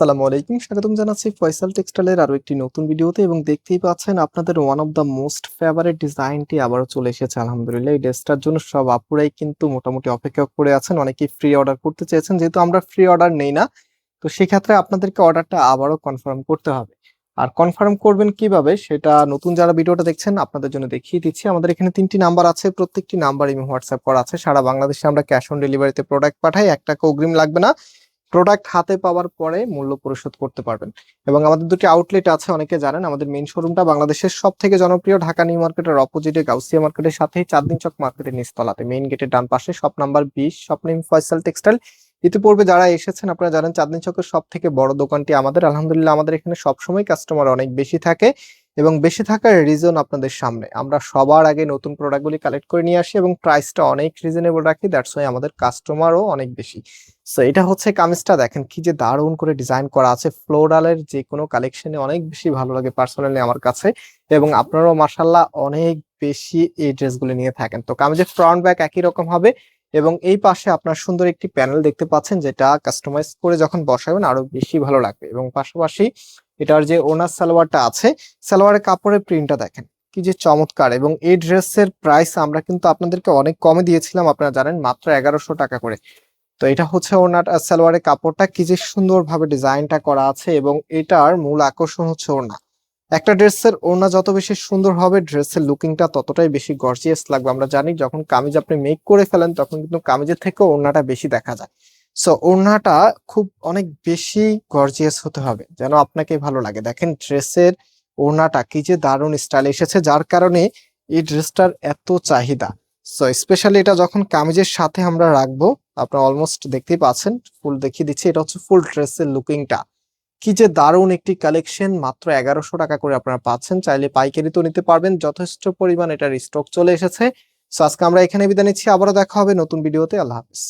আসসালামু আলাইকুম। স্বাগতম জানাচ্ছি ফয়সাল টেক্সটাইলের আরও একটি নতুন ভিডিওতে এবং দেখতেই পাচ্ছেন আপনাদের one of the most favourite ডিজাইনটি আবারও চলে এসেছে, আলহামদুলিল্লাহ। এই ড্রেসটার জন্য সব আপুরাই কিন্তু মোটামুটি অপেক্ষা করে আছেন, অনেকেই ফ্রি অর্ডার করতে চেয়েছেন, যেহেতু আমরা ফ্রি অর্ডার নেই না, তো সেক্ষেত্রে আপনাদেরকে অর্ডারটা আবারও কনফার্ম করতে হবে। আর কনফার্ম করবেন কীভাবে সেটা নতুন যারা ভিডিওটা দেখছেন, আপনাদের জন্য দেখিয়ে দিচ্ছি। আমাদের এখানে তিনটি নাম্বার আছে, প্রত্যেকটি নাম্বার ইমি হোয়াটসঅ্যাপ করা আছে। সারা বাংলাদেশে আমরা ক্যাশ অন ডেলিভারিতে প্রোডাক্ট পাঠাই, এক টাকা অগ্রিম লাগবে না। প্রোডাক্ট হাতে পাওয়ার পরে মূল্য পরিশোধ করতে পারবেন। এবং আমাদের দুটি আউটলেট আছে, অনেকে জানেন, আমাদের মেইন শোরুমটা বাংলাদেশের সব থেকে জনপ্রিয় ঢাকা নিউ মার্কেটের অপোজিটে গাউসিয়া মার্কেটের সাথেই চাঁদনি চক মার্কেটের নিচতলাতে। মেইন গেটের ডান পাশে শপ নাম্বার বিশ শপ নেম ফয়সাল টেক্সটাইল ইতিপূর্বে যারা এসেছেন, আপনারা জানেন, চাঁদনি চকের সব থেকে বড় দোকানটি আমাদের। আলহামদুলিল্লাহ, আমাদের এখানে সবসময় কাস্টমার অনেক বেশি থাকে। এবং বেশি থাকার রিজন আপনাদের সামনে। আমরা সবার আগে নতুন প্রোডাক্টগুলি কালেক্ট করে নিয়ে আসি এবং প্রাইসটা অনেক রিজনেবল রাখি দ্যাটস ওয়াই আমাদের কাস্টমারও অনেক বেশি। সো এটা হচ্ছে কামিজটা, দেখেন কি যে দারুণ করে ডিজাইন করা আছে। ফ্লোরালের যে কোনো কালেকশনে অনেক বেশি ভালো লাগে পার্সোনালি আমার কাছে এবং আপনারাও মার্শাল্লাহ অনেক বেশি এই ড্রেসগুলো নিয়ে থাকেন। তো কামিজের ফ্রন্ট ব্যাক একই রকম হবে এবং এই পাশে আপনার সুন্দর একটি প্যানেল দেখতে পাচ্ছেন যেটা কাস্টমাইজ করে যখন বসাবেন আরও বেশি ভালো লাগবে এবং পাশাপাশি এটার যে ওনার সালোয়ারটা আছে, সালোয়ারের কাপড়ের প্রিন্টটা দেখেন, কি যে চমৎকার। এবং এই ড্রেসের প্রাইস আমরা কিন্তু আপনাদেরকে অনেক কমে দিয়েছিলাম, আপনারা জানেন, মাত্র এগারোশো টাকা করে। তো এটা হচ্ছে ওনার সালোয়ারের কাপড়টা, কি যে সুন্দরভাবে ডিজাইনটা করা আছে এবং এটার মূল আকর্ষণ হচ্ছে ওড়না। একটা ড্রেসের ওড়না যত বেশি সুন্দর হবে, ড্রেসের লুকিংটা ততটাই বেশি গর্জিয়াস লাগবে। আমরা জানি যখন কামিজ আপনি মেক করে ফেলেন, তখন কিন্তু কামিজের থেকেও ওড়নাটা বেশি দেখা যায়। সো ওড়নাটা খুব অনেক বেশি গর্জিয়াস হতে হবে, যেন আপনাকে ভালো লাগে। দেখেন ড্রেসের ওড়নাটা কি যে দারুণ স্টাইল এসেছে, যার কারণে এই ড্রেসটার এত চাহিদা। সো স্পেশালি এটা যখন কামিজের সাথে আমরা রাখব, আপনারা অলমোস্ট দেখতেই পাচ্ছেন ফুল দেখিয়ে দিচ্ছি, এটা হচ্ছে ফুল ড্রেসের লুকিংটা কি যে দারুণ একটি কালেকশন মাত্র এগারোশো টাকা করে আপনারা পাচ্ছেন, চাইলে পাইকারি তো নিতে পারবেন, যথেষ্ট পরিমাণ এটার স্টক চলে এসেছে। সো আজকে আমরা এখানে বিদায় নিচ্ছি, আবারও দেখা হবে নতুন ভিডিওতে আল্লাহ হাফিজ।